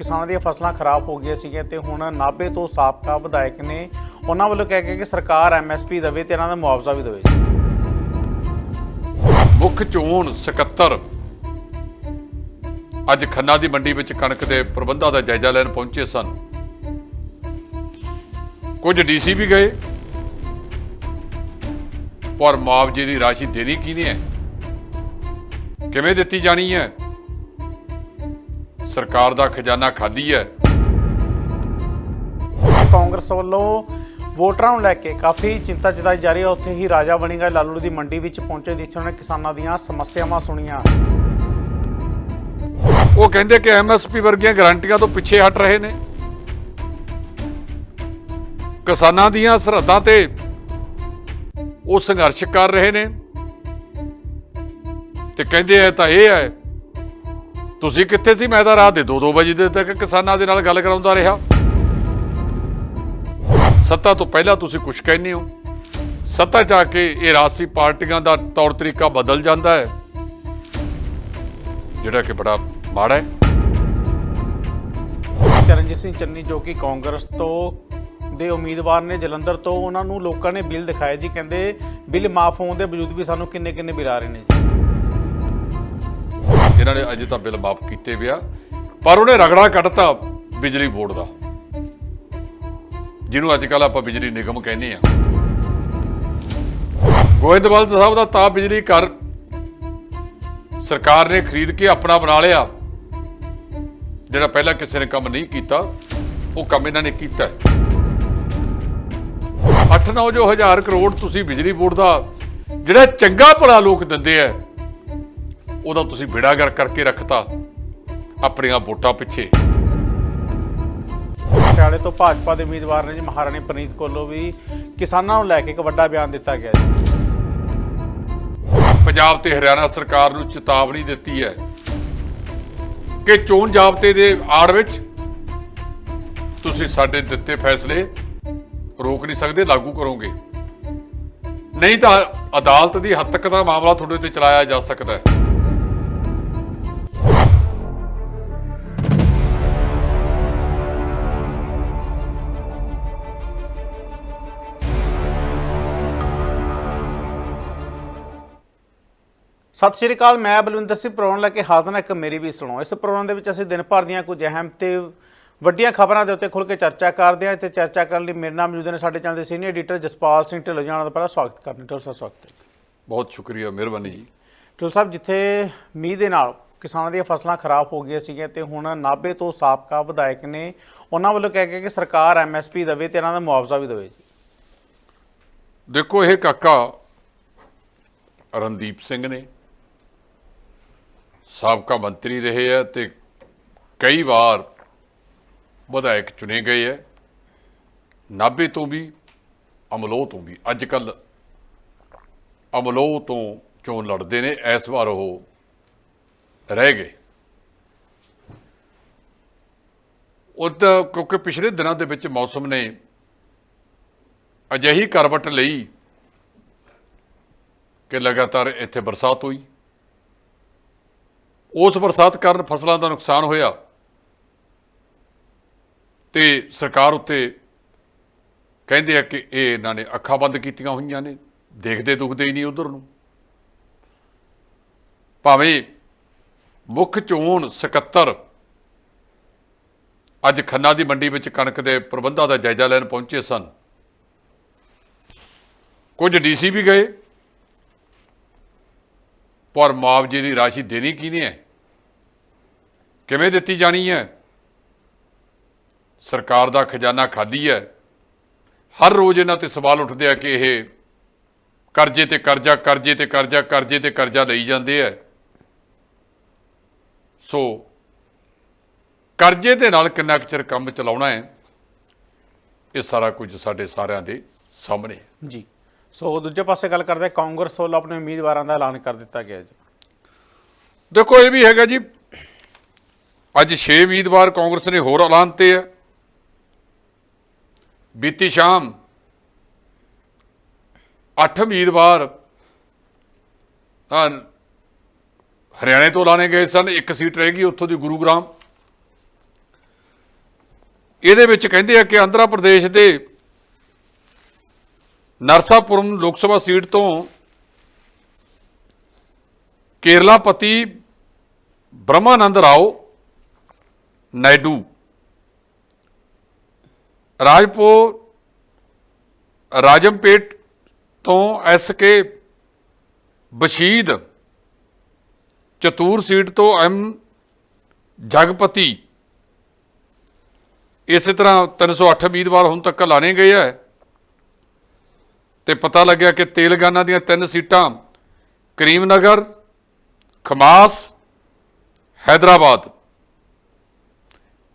ਕਿਸਾਨਾਂ ਦੀਆਂ ਫਸਲਾਂ ਖਰਾਬ ਹੋ ਗਈਆਂ ਸੀਗੀਆਂ ਤੇ ਹੁਣ ਨਾਭੇ ਤੋਂ ਸਾਬਕਾ ਵਿਧਾਇਕ ਨੇ ਉਹਨਾਂ ਵੱਲੋਂ ਕਹਿ ਕੇ ਕਿ ਸਰਕਾਰ ਐਮਐਸਪੀ ਦੇਵੇ ਤੇ ਇਹਨਾਂ ਦਾ ਮੁਆਵਜ਼ਾ ਵੀ ਦੇਵੇ। ਮੁੱਖ ਚੋਣ ਸਕੱਤਰ ਅੱਜ ਖੰਨਾ ਦੀ ਮੰਡੀ ਵਿੱਚ ਕਣਕ ਦੇ ਪ੍ਰਬੰਧਾਂ ਦਾ ਜਾਇਜ਼ਾ ਲੈਣ ਪਹੁੰਚੇ ਸਨ। ਕੁਝ ਡੀਸੀ ਵੀ ਗਏ। ਪਰ ਮੁਆਵਜ਼ੇ ਦੀ ਰਾਸ਼ੀ ਦੇਣੀ ਕਿਹਨੇ ਹੈ? ਕਿਵੇਂ ਦਿੱਤੀ ਜਾਣੀ ਹੈ? ਸਰਕਾਰ ਦਾ ਖਜ਼ਾਨਾ ਖਾਲੀ ਹੈ। ਕਾਂਗਰਸ ਵੱਲੋਂ ਵੋਟਰਾਂ ਨੂੰ ਲੈ ਕੇ ਕਾਫੀ ਚਿੰਤਾ ਜਤਾਈ ਜਾ ਰਹੀ ਹੈ। ਉੱਥੇ ਹੀ ਰਾਜਾ ਬਣੀਗਾ ਲਾਲੂ ਦੀ ਮੰਡੀ ਵਿੱਚ ਪਹੁੰਚੇ ਜਿੱਥੇ ਉਹਨੇ ਕਿਸਾਨਾਂ ਦੀਆਂ ਸਮੱਸਿਆਵਾਂ ਸੁਣੀਆਂ। ਉਹ ਕਹਿੰਦੇ ਕਿ ਐਮਐਸਪੀ ਵਰਗੀਆਂ ਗਾਰੰਟੀਆਂ ਤੋਂ ਪਿੱਛੇ ਹਟ ਰਹੇ ਨੇ। ਕਿਸਾਨਾਂ ਦੀਆਂ ਸਰਹੱਦਾਂ ਤੇ ਉਹ ਸੰਘਰਸ਼ ਕਰ ਰਹੇ ਨੇ। ਤੇ ਕਹਿੰਦੇ ਆ ਤਾਂ ਇਹ ਹੈ ਤੁਸੀਂ ਕਿੱਥੇ ਸੀ? ਮੈਂ ਤਾਂ ਰਾਤ ਦੇ 2-2 ਵਜੇ ਦੇ ਤੱਕ ਕਿਸਾਨਾਂ ਦੇ ਨਾਲ ਗੱਲ ਕਰਾਉਂਦਾ ਰਿਹਾ। ਸੱਤਾ ਤੋਂ ਪਹਿਲਾਂ ਤੁਸੀਂ ਕੁਝ ਕਹਿੰਦੇ ਹੋ। ਸੱਤਾ ਜਾ ਕੇ ਇਹ ਰਾਜਸੀ ਪਾਰਟੀਆਂ ਦਾ ਤੌਰ ਤਰੀਕਾ ਬਦਲ ਜਾਂਦਾ ਹੈ। ਜਿਹੜਾ ਕਿ ਬੜਾ ਮਾੜਾ ਹੈ। ਚਰਨਜੀਤ ਸਿੰਘ ਚੰਨੀ ਜੋ ਕਿ ਕਾਂਗਰਸ ਤੋਂ ਦੇ ਉਮੀਦਵਾਰ ਨੇ ਜਲੰਧਰ ਤੋਂ, ਉਹਨਾਂ ਨੂੰ ਲੋਕਾਂ ਨੇ ਬਿੱਲ ਦਿਖਾਏ ਜੀ। ਕਹਿੰਦੇ ਬਿੱਲ ਮਾਫ ਹੋਣ ਦੇ ਬਾਵਜੂਦ ਵੀ ਸਾਨੂੰ ਕਿੰਨੇ ਕਿੰਨੇ ਬਿੱਲ ਆ ਰਹੇ ਨੇ ਜੀ। ਇਹਨਾਂ ਨੇ ਅਜੇ ਤਾਂ ਬਿੱਲ ਮਾਫ ਕੀਤੇ ਪਿਆ ਪਰ ਉਹਨੇ ਰਗੜਾ ਕੱਢਤਾ ਬਿਜਲੀ ਬੋਰਡ ਦਾ। ਜਿਹਨੂੰ ਅੱਜ ਕੱਲ ਆਪਾਂ ਬਿਜਲੀ ਨਿਗਮ ਕਹਿੰਦੇ ਆ। ਗੋਇੰਦਵਾਲ ਸਾਹਿਬ ਦਾ ਤਾਂ ਬਿਜਲੀ ਘਰ ਸਰਕਾਰ ਨੇ ਖਰੀਦ ਕੇ ਆਪਣਾ ਬਣਾ ਲਿਆ। ਜਿਹੜਾ ਪਹਿਲਾਂ ਕਿਸੇ ਨੇ ਕੰਮ ਨਹੀਂ ਕੀਤਾ, ਉਹ ਕੰਮ ਇਹਨਾਂ ਨੇ ਕੀਤਾ। 8-9 ਜੋ ਹਜ਼ਾਰ ਕਰੋੜ ਤੁਸੀਂ ਬਿਜਲੀ ਬੋਰਡ ਦਾ, ਜਿਹੜਾ ਚੰਗਾ ਭਲਾ ਲੋਕ ਦਿੰਦੇ ਆ ਉਹਦਾ ਤੁਸੀਂ ਬੇੜਾਗਰ ਕਰਕੇ ਰੱਖਤਾ। ਆਪਣੀਆਂ ਵੋਟਾਂ ਪਿੱਛੇ। ਪਟਿਆਲੇ ਤੋਂ ਭਾਜਪਾ ਦੇ ਉਮੀਦਵਾਰ ਨੇ ਜੀ ਮਹਾਰਾਣੀ ਪ੍ਰਨੀਤ ਕੋਲੋਂ ਵੀ ਕਿਸਾਨਾਂ ਨੂੰ ਲੈ ਕੇ ਇੱਕ ਵੱਡਾ ਬਿਆਨ ਦਿੱਤਾ ਗਿਆ ਜੀ। ਪੰਜਾਬ ਤੇ ਹਰਿਆਣਾ ਸਰਕਾਰ ਨੂੰ ਚੇਤਾਵਨੀ ਦਿੱਤੀ ਹੈ ਕਿ ਚੋਣ ਜਾਬਤੇ ਦੇ ਆੜ ਵਿੱਚ ਤੁਸੀਂ ਸਾਡੇ ਦਿੱਤੇ ਫੈਸਲੇ ਰੋਕ ਨਹੀਂ ਸਕਦੇ ਲਾਗੂ ਕਰੋਗੇ। ਨਹੀਂ ਤਾਂ ਅਦਾਲਤ ਦੀ ਹੱਦ ਤੱਕ ਦਾ ਮਾਮਲਾ ਤੁਹਾਡੇ ਤੇ ਚਲਾਇਆ ਜਾ ਸਕਦਾ ਹੈ। ਸਤਿ ਸ਼੍ਰੀ ਅਕਾਲ ਮੈਂ ਬਲਵਿੰਦਰ ਸਿੰਘ ਪ੍ਰੋਗਰਾਮ ਲੈ ਕੇ ਹਾਜ਼ਰ ਹਾਂ। ਇੱਕ ਮੇਰੀ ਵੀ ਸੁਣੋ। ਇਸ ਪ੍ਰੋਗਰਾਮ ਦੇ ਵਿੱਚ ਅਸੀਂ ਦਿਨ ਭਰ ਦੀਆਂ ਕੁਝ ਅਹਿਮ ਤੇ ਵੱਡੀਆਂ ਖਬਰਾਂ ਦੇ ਉੱਤੇ ਖੁੱਲ ਕੇ ਚਰਚਾ ਕਰਦੇ ਹਾਂ। ਤੇ ਚਰਚਾ ਕਰਨ ਲਈ ਮੇਰੇ ਨਾਲ ਮੌਜੂਦ ਨੇ ਸਾਡੇ ਚੈਨਲ ਦੇ ਸੀਨੀਅਰ ਐਡੀਟਰ ਜਸਪਾਲ ਸਿੰਘ ਢਿੱਲੋਂ ਜੀ। ਉਹਨਾਂ ਦਾ ਪਹਿਲਾਂ ਸਵਾਗਤ ਕਰਨੀ। ਢਿੱਲੋਂ ਸਾਹਿਬ ਸਵਾਗਤ ਹੈ। ਬਹੁਤ ਸ਼ੁਕਰੀਆ ਮਿਹਰਬਾਨੀ ਜੀ। ਢਿੱਲੋਂ ਸਾਹਿਬ ਜਿੱਥੇ ਮੀਂਹ ਦੇ ਨਾਲ ਕਿਸਾਨਾਂ ਦੀਆਂ ਫਸਲਾਂ ਖਰਾਬ ਹੋ ਗਈਆਂ ਸੀਗੀਆਂ ਤੇ ਹੁਣ ਨਾਭੇ ਤੋਂ ਸਾਬਕਾ ਵਿਧਾਇਕ ਨੇ ਉਹਨਾਂ ਵੱਲੋਂ ਕਹਿ ਕੇ ਕਿ ਸਰਕਾਰ ਐਮਐਸਪੀ ਦੇਵੇ ਤੇ ਇਹਨਾਂ ਦਾ ਮੁਆਵਜ਼ਾ ਵੀ ਦੇਵੇ ਜੀ। ਦੇਖੋ ਇਹ ਕਾਕਾ ਰਣਦੀਪ ਸਿੰਘ ਨੇ ਸਾਬਕਾ ਮੰਤਰੀ ਰਹੇ ਆ ਤੇ ਕਈ ਵਾਰ ਵਿਧਾਇਕ ਚੁਣੇ ਗਏ ਹੈ ਨਾਭੇ ਤੋਂ ਵੀ, ਅਮਲੋਹ ਤੋਂ ਵੀ। ਅੱਜ ਕੱਲ ਅਮਲੋਹ ਤੋਂ ਚੋਣ ਲੜਦੇ ਨੇ, ਇਸ ਵਾਰ ਉਹ ਰਹਿ ਗਏ। ਉਹ ਕਿਉਂਕਿ ਪਿਛਲੇ ਦਿਨਾਂ ਦੇ ਵਿੱਚ ਮੌਸਮ ਨੇ ਅਜਿਹੀ ਕਰਵਟ ਲਈ ਕਿ ਲਗਾਤਾਰ ਇੱਥੇ ਬਰਸਾਤ ਹੋਈ। ਉਸ ਬਰਸਾਤ ਕਾਰਨ ਫਸਲਾਂ ਦਾ ਨੁਕਸਾਨ ਹੋਇਆ। ਤੇ ਸਰਕਾਰ ਉੱਤੇ ਕਹਿੰਦੇ ਆ ਕਿ ਇਹ ਇਹਨਾਂ ਨੇ ਅੱਖਾਂ ਬੰਦ ਕੀਤੀਆਂ ਹੋਈਆਂ ਨੇ, ਦੇਖਦੇ ਦੁਖਦੇ ਹੀ ਨਹੀਂ ਉਧਰ ਨੂੰ। ਭਾਵੇਂ ਮੁੱਖ ਚੋਣ ਸਕੱਤਰ ਅੱਜ ਖੰਨਾ ਦੀ ਮੰਡੀ ਵਿੱਚ ਕਣਕ ਦੇ ਪ੍ਰਬੰਧਾਂ ਦਾ ਜਾਇਜ਼ਾ ਲੈਣ ਪਹੁੰਚੇ ਸਨ। ਕੁਝ ਡੀਸੀ ਵੀ ਗਏ। ਪਰ ਮੁਆਵਜ਼ੇ ਦੀ ਰਾਸ਼ੀ ਦੇਣੀ ਕਿਹਨੇ ਹੈ? ਕਿਵੇਂ ਦਿੱਤੀ ਜਾਣੀ ਹੈ? ਸਰਕਾਰ ਦਾ ਖਜ਼ਾਨਾ ਖਾਲੀ ਹੈ। ਹਰ ਰੋਜ਼ ਇਹਨਾਂ ਤੇ ਸਵਾਲ ਉੱਠਦੇ ਆ ਕਿ ਇਹ ਕਰਜ਼ੇ ਤੇ ਕਰਜ਼ਾ, ਕਰਜ਼ੇ ਤੇ ਕਰਜ਼ਾ, ਕਰਜ਼ੇ ਤੇ ਕਰਜ਼ਾ ਲਈ ਜਾਂਦੇ ਆ। ਸੋ ਕਰਜ਼ੇ ਦੇ ਨਾਲ ਕਿੰਨਾ ਕੁ ਚਿਰ ਕੰਮ ਚਲਾਉਣਾ ਹੈ, ਇਹ ਸਾਰਾ ਕੁਝ ਸਾਡੇ ਸਾਰਿਆਂ ਦੇ ਸਾਹਮਣੇ ਹੈ। ਜੀ। ਸੋ ਦੂਜੇ ਪਾਸੇ ਗੱਲ ਕਰਦੇ ਕਾਂਗਰਸ ਵੱਲੋਂ ਆਪਣੇ ਉਮੀਦਵਾਰਾਂ ਦਾ ਐਲਾਨ ਕਰ ਦਿੱਤਾ ਗਿਆ ਜੀ। ਦੇਖੋ, ਇਹ ਵੀ ਹੈਗਾ ਜੀ, ਅੱਜ 6 ਉਮੀਦਵਾਰ ਕਾਂਗਰਸ ਨੇ ਹੋਰ ਐਲਾਨ ਤੇ ਆ ਬੀਤੀ ਸ਼ਾਮ 8 ਉਮੀਦਵਾਰ ਹਰਿਆਣੇ ਤੋਂ ਲਾਣੇ ਗਏ ਸਨ, ਇੱਕ ਸੀਟ ਰਹੇਗੀ ਉੱਥੋਂ ਦੀ ਗੁਰੂਗ੍ਰਾਮ। ਇਹਦੇ ਵਿੱਚ ਕਹਿੰਦੇ ਆ ਕਿ ਆਂਧਰਾ ਪ੍ਰਦੇਸ਼ ਦੇ ਨਰਸਾਪੁਰਮ ਲੋਕ ਸਭਾ ਸੀਟ ਤੋਂ ਕੇਰਲਾਪਤੀ ਬ੍ਰਹਮਾਨੰਦ ਰਾਓ ਨਾਇਡੂ। ਰਾਜਪੋ ਰਾਜਮਪੇਟ ਤੋਂ S K Bashid Chittoor seat ਤੋਂ ਐਮ ਜਗਪਤੀ। ਇਸੇ ਤਰ੍ਹਾਂ 308 ਉਮੀਦਵਾਰ ਹੁਣ ਤੱਕ ਲਾਣੇ ਗਏ ਹੈ। ਤੇ ਪਤਾ ਲੱਗਿਆ ਕਿ ਤੇਲੰਗਾਨਾ ਦੀਆਂ ਤਿੰਨ ਸੀਟਾਂ ਕਰੀਮਨਗਰ ਖਮਾਸ ਹੈਦਰਾਬਾਦ।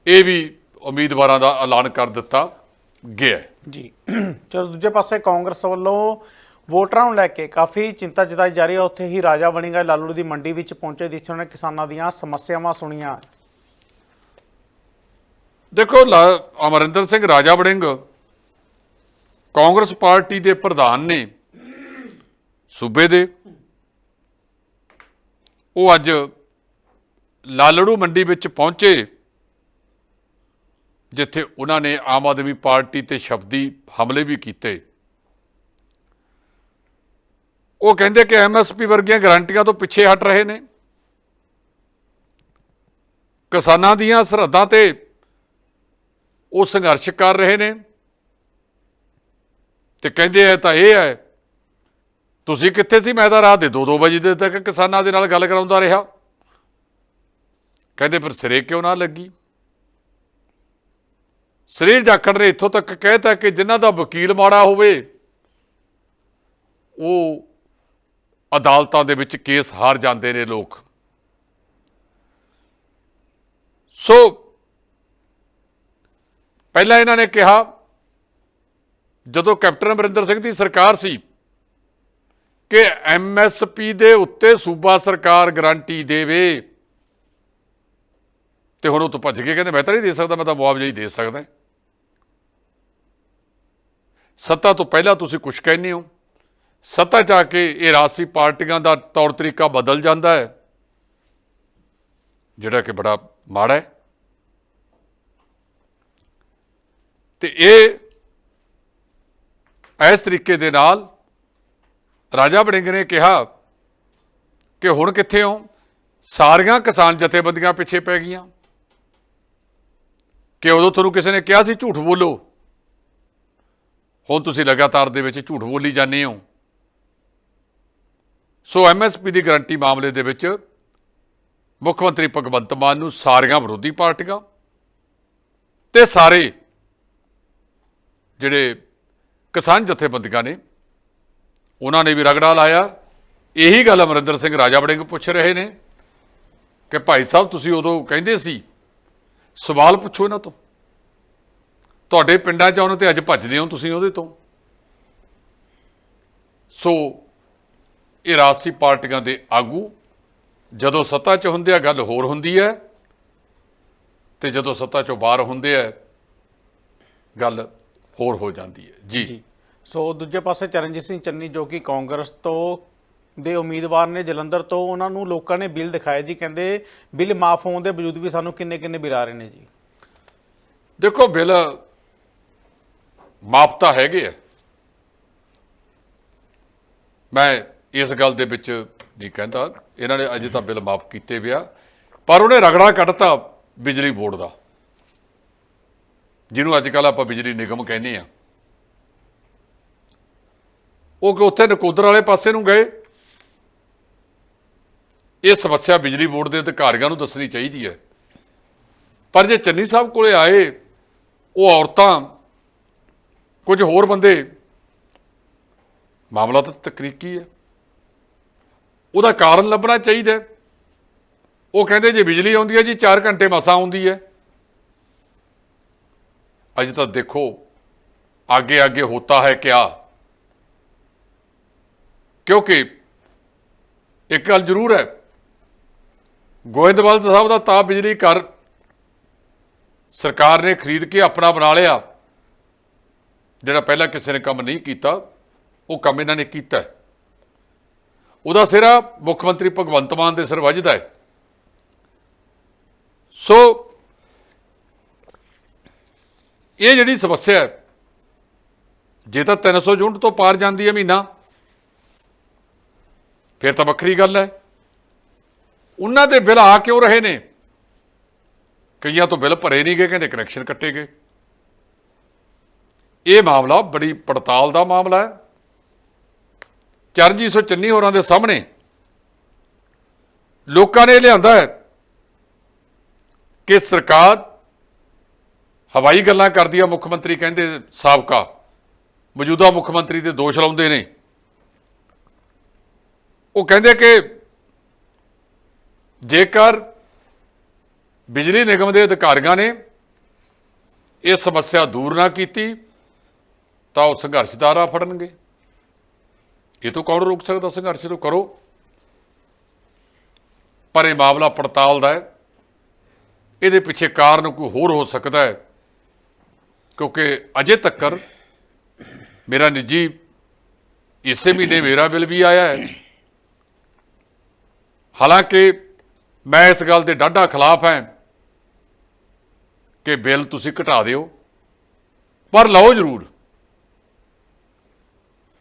ਇਹ ਵੀ ਉਮੀਦਵਾਰਾਂ ਦਾ ਐਲਾਨ ਕਰ ਦਿੱਤਾ ਗਿਆ ਜੀ। ਚਲੋ ਦੂਜੇ ਪਾਸੇ ਕਾਂਗਰਸ ਵੱਲੋਂ ਵੋਟਰਾਂ ਨੂੰ ਲੈ ਕੇ ਕਾਫੀ ਚਿੰਤਾ ਜਤਾਈ ਜਾ ਰਹੀ ਹੈ। ਉੱਥੇ ਹੀ ਰਾਜਾ ਬਣੀਗਾ ਲਾਲੂ ਦੀ ਮੰਡੀ ਵਿੱਚ ਪਹੁੰਚੇ ਜਿੱਥੇ ਉਹਨੇ ਕਿਸਾਨਾਂ ਦੀਆਂ ਸਮੱਸਿਆਵਾਂ ਸੁਣੀਆਂ। ਦੇਖੋ ਅਮਰਿੰਦਰ ਸਿੰਘ ਰਾਜਾ ਵੜਿੰਗ ਕਾਂਗਰਸ ਪਾਰਟੀ ਦੇ ਪ੍ਰਧਾਨ ਨੇ ਸੂਬੇ ਦੇ, ਉਹ ਅੱਜ ਲਾਲੜੂ ਮੰਡੀ ਵਿੱਚ ਪਹੁੰਚੇ, ਜਿੱਥੇ ਉਹਨਾਂ ਨੇ ਆਮ ਆਦਮੀ ਪਾਰਟੀ ਤੇ ਸ਼ਬਦੀ ਹਮਲੇ ਵੀ ਕੀਤੇ। ਉਹ ਕਹਿੰਦੇ ਕਿ ਐਮਐਸਪੀ ਵਰਗੀਆਂ ਗਾਰੰਟੀਆਂ ਤੋਂ ਪਿੱਛੇ ਹਟ ਰਹੇ ਨੇ। ਕਿਸਾਨਾਂ ਦੀਆਂ ਸਰਹੱਦਾਂ ਤੇ ਉਹ ਸੰਘਰਸ਼ ਕਰ ਰਹੇ ਨੇ। ਤੇ ਕਹਿੰਦੇ ਆ ਤਾਂ ਇਹ ਹੈ। ਤੁਸੀਂ ਕਿੱਥੇ ਸੀ? ਮੈਂ ਤਾਂ ਰਾਤ ਦੇ 2-2 ਵਜੇ ਦੇ ਤੱਕ ਕਿਸਾਨਾਂ ਦੇ ਨਾਲ ਗੱਲ ਕਰਾਉਂਦਾ ਰਿਹਾ। ਕਹਿੰਦੇ ਪਰ ਸਿਰੇ ਕਿਉਂ ਨਾ ਲੱਗੀ? ਸਰੀਰ ਜਾਖੜ ਨੇ ਇੱਥੋਂ ਤੱਕ ਕਹਿਤਾ ਕਿ ਜਿਨ੍ਹਾਂ ਦਾ ਵਕੀਲ ਮਾੜਾ ਹੋਵੇ, ਉਹ ਅਦਾਲਤਾਂ ਦੇ ਵਿੱਚ ਕੇਸ ਹਾਰ ਜਾਂਦੇ ਨੇ ਲੋਕ। ਸੋ, ਪਹਿਲਾਂ ਇਹਨਾਂ ਨੇ ਕਿਹਾ ਜਦੋਂ ਕੈਪਟਨ ਅਮਰਿੰਦਰ ਸਿੰਘ ਦੀ ਸਰਕਾਰ ਸੀ ਕਿ ਐਮਐਸਪੀ ਦੇ ਉੱਤੇ ਸੂਬਾ ਸਰਕਾਰ ਗਾਰੰਟੀ ਦੇਵੇ, ਤੇ ਹੁਣ ਉਹ ਤੋਂ ਭੱਜ ਕੇ ਕਹਿੰਦੇ, ਮੈਂ ਤਾਂ ਨਹੀਂ ਦੇ ਸਕਦਾ, ਮੈਂ ਤਾਂ ਮੁਆਵਜ਼ਾ ਹੀ ਦੇ ਸਕਦਾ ਸੱਤਾ ਤੋਂ ਪਹਿਲਾਂ ਤੁਸੀਂ ਕੁਝ ਕਹਿੰਦੇ ਹੋ। ਸੱਤਾ ਚ ਆ ਕੇ ਇਹ ਰਾਜਸੀ ਪਾਰਟੀਆਂ ਦਾ ਤੌਰ ਤਰੀਕਾ ਬਦਲ ਜਾਂਦਾ ਹੈ, ਜਿਹੜਾ ਕਿ ਬੜਾ ਮਾੜਾ ਹੈ। ਤੇ ਇਹ ਇਸ ਤਰੀਕੇ ਦੇ ਨਾਲ ਰਾਜਾ ਵੜਿੰਗ ਨੇ ਕਿਹਾ ਕਿ ਹੁਣ ਕਿੱਥੇ ਹੋ? ਸਾਰੀਆਂ ਕਿਸਾਨ ਜਥੇਬੰਦੀਆਂ ਪਿੱਛੇ ਪੈ ਗਈਆਂ। ਕਿ ਉਦੋਂ ਤੁਹਾਨੂੰ ਕਿਸੇ ਨੇ ਕਿਹਾ ਸੀ, ਝੂਠ ਬੋਲੋ। ਹੁਣ ਤੁਸੀਂ ਲਗਾਤਾਰ ਦੇ ਵਿੱਚ ਝੂਠ ਬੋਲੀ ਜਾਂਦੇ ਹੋ। ਸੋ ਐਮਐਸਪੀ ਦੀ ਗਰੰਟੀ ਮਾਮਲੇ ਦੇ ਵਿੱਚ ਮੁੱਖ ਮੰਤਰੀ ਭਗਵੰਤ ਮਾਨ ਨੂੰ ਸਾਰੀਆਂ ਵਿਰੋਧੀ ਪਾਰਟੀਆਂ ਤੇ ਸਾਰੇ ਜਿਹੜੇ ਕਿਸਾਨ ਜਥੇਬੰਦੀਆਂ ਨੇ, ਉਹਨਾਂ ਨੇ ਵੀ ਰਗੜਾ ਲਾਇਆ। ਇਹੀ ਗੱਲ ਅਮਰਿੰਦਰ ਸਿੰਘ ਰਾਜਾ ਵੜਿੰਗ ਪੁੱਛ ਰਹੇ ਨੇ ਕਿ ਭਾਈ ਸਾਹਿਬ, ਤੁਸੀਂ ਉਦੋਂ ਕਹਿੰਦੇ ਸੀ, ਸਵਾਲ ਪੁੱਛੋ ਇਹਨਾਂ ਤੋਂ। ਤੁਹਾਡੇ ਪਿੰਡਾਂ 'ਚ ਆਉਣ ਤੇ ਅੱਜ ਭੱਜਦੇ ਹੋ ਤੁਸੀਂ ਉਹਦੇ ਤੋਂ। ਸੋ ਇਹ ਰਾਜਸੀ ਪਾਰਟੀਆਂ ਦੇ ਆਗੂ, ਜਦੋਂ ਸੱਤਾ 'ਚ ਹੁੰਦੇ ਆ, ਗੱਲ ਹੋਰ ਹੁੰਦੀ ਹੈ। ਤੇ ਜਦੋਂ ਸੱਤਾ 'ਚੋਂ ਬਾਹਰ ਹੁੰਦੇ ਆ, ਗੱਲ ਹੋਰ ਹੋ ਜਾਂਦੀ ਹੈ। ਜੀ। ਸੋ ਦੂਜੇ ਪਾਸੇ ਚਰਨਜੀਤ ਸਿੰਘ ਚੰਨੀ ਜੋ ਕਿ ਕਾਂਗਰਸ ਤੋਂ ਦੇ ਉਮੀਦਵਾਰ ਨੇ ਜਲੰਧਰ ਤੋਂ, ਉਹਨਾਂ ਨੂੰ ਲੋਕਾਂ ਨੇ ਬਿੱਲ ਦਿਖਾਏ ਜੀ, ਕਹਿੰਦੇ ਬਿੱਲ ਮਾਫ ਹੋਣ ਦੇ ਬਾਵਜੂਦ ਵੀ ਸਾਨੂੰ ਕਿੰਨੇ ਕਿੰਨੇ ਬਿੱਲ ਆ ਰਹੇ ਨੇ ਜੀ। ਦੇਖੋ, ਬਿੱਲ ਮਾਫ਼ ਤਾਂ ਹੈਗੇ ਆ। ਮੈਂ ਇਸ ਗੱਲ ਦੇ ਵਿੱਚ ਨਹੀਂ ਕਹਿੰਦਾ, ਇਹਨਾਂ ਨੇ ਅਜੇ ਤਾਂ ਬਿੱਲ ਮਾਫ ਕੀਤੇ ਵਿਆ ਪਰ ਉਹਨੇ ਰਗੜਾ ਕੱਢਤਾ ਬਿਜਲੀ ਬੋਰਡ ਦਾ, ਜਿਹਨੂੰ ਅੱਜ ਕੱਲ ਆਪਾਂ ਬਿਜਲੀ ਨਿਗਮ ਕਹਿੰਦੇ ਆ। ਉਹ ਕਿ ਉੱਥੇ ਨਕੋਦਰ ਵਾਲੇ ਪਾਸੇ ਨੂੰ ਗਏ। ਇਹ ਸਮੱਸਿਆ ਬਿਜਲੀ ਬੋਰਡ ਦੇ ਅਧਿਕਾਰੀਆਂ ਨੂੰ ਦੱਸਣੀ ਚਾਹੀਦੀ ਹੈ। ਪਰ ਜੇ ਚੰਨੀ ਸਾਹਿਬ ਕੋਲੇ ਆਏ, ਉਹ ਔਰਤਾਂ, ਕੁਝ ਹੋਰ ਬੰਦੇ, ਮਾਮਲਾ ਤਾਂ ਤਕਨੀਕੀ ਹੈ। ਉਹਦਾ ਕਾਰਨ ਲੱਭਣਾ ਚਾਹੀਦਾ ਉਹ ਕਹਿੰਦੇ ਜੇ ਬਿਜਲੀ ਆਉਂਦੀ ਹੈ ਜੀ 4 ਘੰਟੇ ਮਸਾਂ ਆਉਂਦੀ ਹੈ। ਅੱਜ ਤਾਂ ਦੇਖੋ ਅੱਗੇ ਅੱਗੇ ਹੋਤਾ ਹੈ ਕਿਆ। ਕਿਉਂਕਿ ਇੱਕ ਗੱਲ ਜ਼ਰੂਰ ਹੈ ਗੋਇੰਦਵਾਲ ਸਾਹਿਬ ਦਾ ਤਾਂ ਬਿਜਲੀ ਘਰ ਸਰਕਾਰ ਨੇ ਖਰੀਦ ਕੇ ਆਪਣਾ ਬਣਾ ਲਿਆ, ਜਿਹੜਾ ਪਹਿਲਾਂ ਕਿਸੇ ਨੇ ਕੰਮ ਨਹੀਂ ਕੀਤਾ, ਉਹ ਕੰਮ ਇਹਨਾਂ ਨੇ ਕੀਤਾ ਉਹਦਾ ਸਿਰਾ ਮੁੱਖ ਮੰਤਰੀ ਭਗਵੰਤ ਮਾਨ ਦੇ ਸਿਰ ਵੱਜਦਾ ਹੈ। ਸੋ ਇਹ ਜਿਹੜੀ ਸਮੱਸਿਆ ਹੈ, ਜੇ ਤਾਂ 300 ਯੂਨਿਟ ਤੋਂ ਪਾਰ ਜਾਂਦੀ ਹੈ ਮਹੀਨਾ ਫਿਰ ਤਾਂ ਵੱਖਰੀ ਗੱਲ ਹੈ। ਉਹਨਾਂ ਦੇ ਬਿੱਲ ਆ ਕਿਉਂ ਰਹੇ ਨੇ? ਕਈਆਂ ਤੋਂ ਬਿੱਲ ਭਰੇ ਨਹੀਂ ਗਏ, ਕਹਿੰਦੇ ਕਨੈਕਸ਼ਨ ਕੱਟੇ ਗਏ। ਇਹ ਮਾਮਲਾ ਬੜੀ ਪੜਤਾਲ ਦਾ ਮਾਮਲਾ ਹੈ। ਚਰਨਜੀਤ ਸਿੰਘ ਚੰਨੀ ਹੋਰਾਂ ਦੇ ਸਾਹਮਣੇ ਲੋਕਾਂ ਨੇ ਇਹ ਲਿਆਂਦਾ ਹੈ ਕਿ ਸਰਕਾਰ ਹਵਾਈ ਗੱਲਾਂ ਕਰਦੀ ਆ, ਮੁੱਖ ਮੰਤਰੀ ਕਹਿੰਦੇ ਸਾਬਕਾ, ਮੌਜੂਦਾ ਮੁੱਖ ਮੰਤਰੀ ਤੇ ਦੋਸ਼ ਲਾਉਂਦੇ ਨੇ। ਉਹ ਕਹਿੰਦੇ ਕਿ ਜੇਕਰ ਬਿਜਲੀ ਨਿਗਮ ਦੇ ਅਧਿਕਾਰੀਆਂ ਨੇ ਇਹ ਸਮੱਸਿਆ ਦੂਰ ਨਾ ਕੀਤੀ, ਤਾਂ ਉਹ ਸੰਘਰਸ਼ ਦਾ ਰਾਹ ਫੜਨਗੇ। ਇਹ ਤੋਂ ਕੌਣ ਰੋਕ ਸਕਦਾ? ਸੰਘਰਸ਼ ਤੋਂ ਕਰੋ। ਪਰ ਇਹ ਮਾਮਲਾ ਪੜਤਾਲ ਦਾ ਹੈ। ਇਹਦੇ ਪਿੱਛੇ ਕਾਰਨ ਕੋਈ ਹੋਰ ਹੋ ਸਕਦਾ ਹੈ, ਕਿਉਂਕਿ ਅਜੇ ਤੱਕਰ ਮੇਰਾ ਨਿੱਜੀ ਇਸੇ ਮਹੀਨੇ ਮੇਰਾ ਬਿੱਲ ਵੀ ਆਇਆ ਹੈ। ਹਾਲਾਂਕਿ ਮੈਂ ਇਸ ਗੱਲ ਦੇ ਡਾਢਾ ਖਿਲਾਫ ਹਾਂ ਕਿ ਬਿੱਲ ਤੁਸੀਂ ਘਟਾ ਦਿਓ। ਪਰ ਲਓ ਜ਼ਰੂਰ,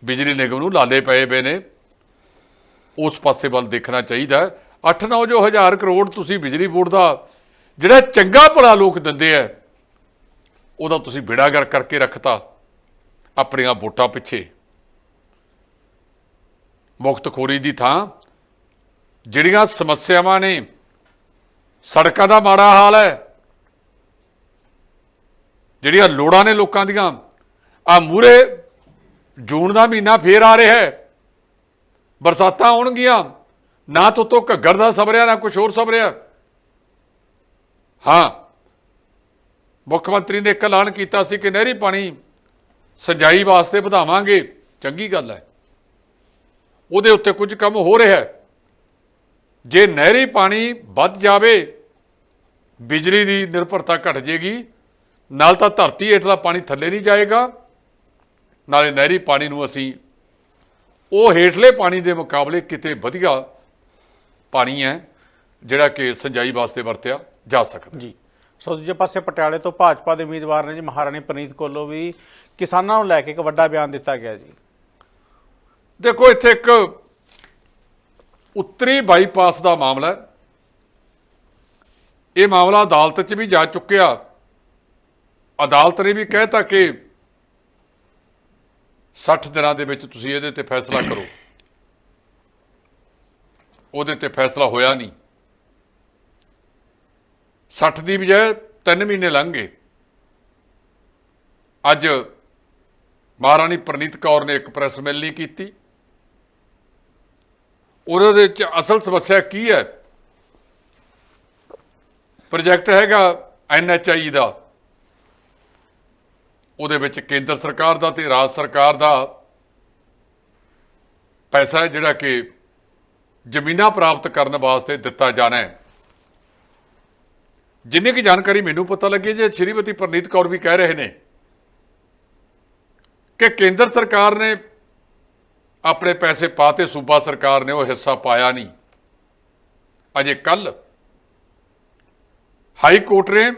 ਬਿਜਲੀ ਨਿਗਮ ਨੂੰ ਲਾਲੇ ਪਏ ਪਏ ਨੇ। ਉਸ ਪਾਸੇ ਵੱਲ ਦੇਖਣਾ ਚਾਹੀਦਾ 8-9 ਜੋ ਹਜ਼ਾਰ ਕਰੋੜ ਤੁਸੀਂ ਬਿਜਲੀ ਬੋਰਡ ਦਾ ਜਿਹੜਾ ਚੰਗਾ ਭਲਾ ਲੋਕ ਦਿੰਦੇ ਆ, ਉਹਦਾ ਤੁਸੀਂ ਬਿੜਾਗਰ ਕਰਕੇ ਰੱਖਤਾ ਆਪਣੀਆਂ ਵੋਟਾਂ ਪਿੱਛੇ। ਮੁਕਤਖੋਰੀ ਦੀ ਥਾਂ ਜਿਹੜੀਆਂ ਸਮੱਸਿਆਵਾਂ ਨੇ, ਸੜਕਾਂ ਦਾ ਮਾੜਾ ਹਾਲ ਹੈ, ਜਿਹੜੀਆਂ ਲੋੜਾਂ ਨੇ ਲੋਕਾਂ ਦੀਆਂ ਆ ਮੂਰੇ ਜੂਨ ਦਾ ਮਹੀਨਾ ਫੇਰ ਆ ਰਿਹਾ ਹੈ। ਬਰਸਾਤਾਂ ਆਉਣਗੀਆਂ, ਨਾ ਤੋਂ ਤੋਂ ਘੱਗਰ ਦਾ ਸਬਰਿਆ ਨਾ ਕੁਝ ਹੋਰ ਸਬਰਿਆ ਹਾਂ, ਮੁੱਖ ਮੰਤਰੀ ਨੇ ਇੱਕ ਐਲਾਨ ਕੀਤਾ ਸੀ ਕਿ ਨਹਿਰੀ ਪਾਣੀ ਸਿੰਜਾਈ ਵਾਸਤੇ ਵਧਾਵਾਂਗੇ। ਚੰਗੀ ਗੱਲ ਹੈ। ਉਹਦੇ ਉੱਤੇ ਕੁਝ ਕੰਮ ਹੋ ਰਿਹਾ ਹੈ। ਜੇ ਨਹਿਰੀ ਪਾਣੀ ਵੱਧ ਜਾਵੇ ਬਿਜਲੀ ਦੀ ਨਿਰਭਰਤਾ ਘਟ ਜੇਗੀ ਨਾਲ ਤਾਂ ਧਰਤੀ ਹੇਠਲਾ ਪਾਣੀ ਥੱਲੇ ਨਹੀਂ ਜਾਏਗਾ ਨਾਲੇ ਨਹਿਰੀ ਪਾਣੀ ਨੂੰ ਅਸੀਂ ਉਹ ਹੇਠਲੇ ਪਾਣੀ ਦੇ ਮੁਕਾਬਲੇ ਕਿਤੇ ਵਧੀਆ ਪਾਣੀ ਹੈ ਜਿਹੜਾ ਕਿ ਸਿੰਜਾਈ ਵਾਸਤੇ ਵਰਤਿਆ ਜਾ ਸਕਦਾ। ਜੀ। ਸੋ ਦੂਜੇ ਪਾਸੇ ਪਟਿਆਲੇ ਤੋਂ ਭਾਜਪਾ ਦੇ ਉਮੀਦਵਾਰ ਨੇ ਜੀ ਮਹਾਰਾਣੀ ਪ੍ਰਨੀਤ ਕੋਲੋਂ ਵੀ ਕਿਸਾਨਾਂ ਨੂੰ ਲੈ ਕੇ ਇੱਕ ਵੱਡਾ ਬਿਆਨ ਦਿੱਤਾ ਗਿਆ ਜੀ। ਦੇਖੋ ਇੱਥੇ ਇੱਕ ਉੱਤਰੀ ਬਾਈਪਾਸ ਦਾ ਮਾਮਲਾ ਇਹ ਮਾਮਲਾ ਅਦਾਲਤ 'ਚ ਵੀ ਜਾ ਚੁੱਕਿਆ। ਅਦਾਲਤ ਨੇ ਵੀ ਕਹਿਤਾ ਕਿ 60 ਦਿਨਾਂ ਦੇ ਵਿੱਚ ਤੁਸੀਂ ਇਹਦੇ ਤੇ ਫੈਸਲਾ ਕਰੋ। ਉਹਦੇ ਤੇ ਫੈਸਲਾ ਹੋਇਆ ਨਹੀਂ। 60 ਦੀ ਬਜਾਏ 3 ਮਹੀਨੇ ਲੰਘ। ਗਏ ਅੱਜ ਮਹਾਰਾਣੀ ਪ੍ਰਨੀਤ ਕੌਰ ਨੇ ਇੱਕ ਪ੍ਰੈਸ ਮਿਲਣੀ ਕੀਤੀ। ਉਹਦੇ ਵਿੱਚ ਅਸਲ ਸਮੱਸਿਆ ਕੀ ਹੈ? ਪ੍ਰੋਜੈਕਟ ਹੈਗਾ ਐਨਐਚਆਈ ਦਾ। ਉਹਦੇ ਵਿੱਚ ਕੇਂਦਰ ਸਰਕਾਰ ਦਾ ਤੇ ਰਾਜ ਸਰਕਾਰ ਦਾ ਪੈਸਾ ਹੈ ਜਿਹੜਾ ਕਿ ਜ਼ਮੀਨਾਂ ਪ੍ਰਾਪਤ ਕਰਨ ਵਾਸਤੇ ਦਿੱਤਾ ਜਾਣਾ ਹੈ। ਜਿੰਨੀ ਕੀ ਜਾਣਕਾਰੀ ਮੈਨੂੰ ਪਤਾ ਲੱਗੀ ਜੇ ਸ਼੍ਰੀਮਤੀ ਪ੍ਰਨੀਤ ਕੌਰ ਵੀ ਕਹਿ ਰਹੇ ਨੇ ਕਿ ਕੇਂਦਰ ਸਰਕਾਰ ਨੇ ਆਪਣੇ ਪੈਸੇ ਪਾਤੇ ਸੂਬਾ ਸਰਕਾਰ ਨੇ ਉਹ ਹਿੱਸਾ ਪਾਇਆ ਨਹੀਂ। ਅਜੇ ਕੱਲ ਹਾਈ ਕੋਰਟ ਨੇ